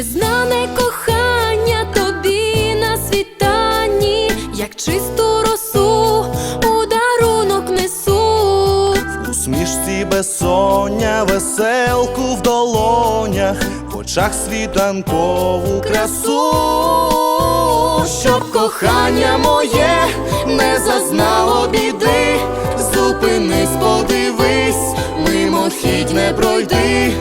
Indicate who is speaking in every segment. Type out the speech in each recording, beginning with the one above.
Speaker 1: Незнане кохання тобі на світанні, як чисту росу у дарунок несу.
Speaker 2: В усмішці безсоння, веселку в долонях, в очах світанкову
Speaker 1: красу, щоб кохання моє не зазнало біди, зупинись, подиви мимохідь не пройди.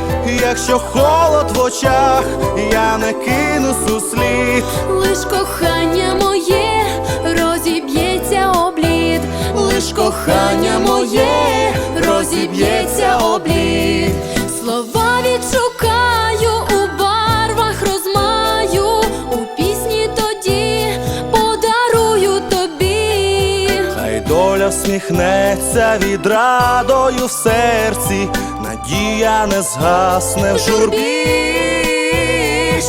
Speaker 2: Якщо холод в очах, я не кину суслід.
Speaker 1: Лиш кохання моє розіб'ється облід, Лиш кохання моє розіб'ється облід. слова
Speaker 2: Хай сміхнеться всміхнеться відрадою в серці, надія не згасне в журбі,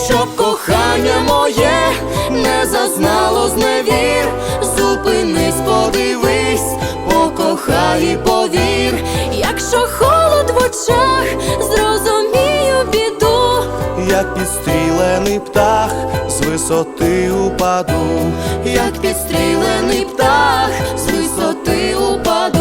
Speaker 1: щоб кохання моє не зазнало зневір.
Speaker 2: Підстрілений птах з висоти упаду,
Speaker 1: як підстрілений птах з висоти упаду.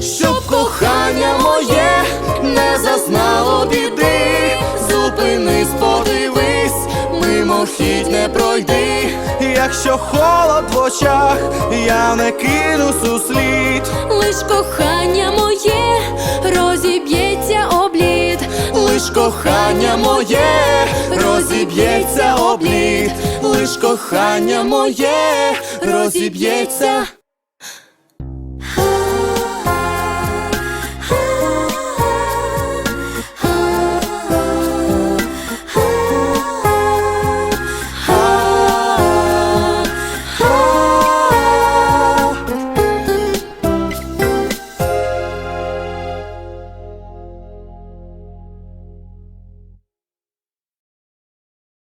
Speaker 1: Щоб кохання моє зазнало біди, зупинись, подивись, мимохідь не пройди.
Speaker 2: Якщо холод в очах, я не кинусь у слід.
Speaker 1: лиш кохання моє розіб'ється облід. Лиш кохання моє розіб'ється облід, лиш кохання моє розіб'ється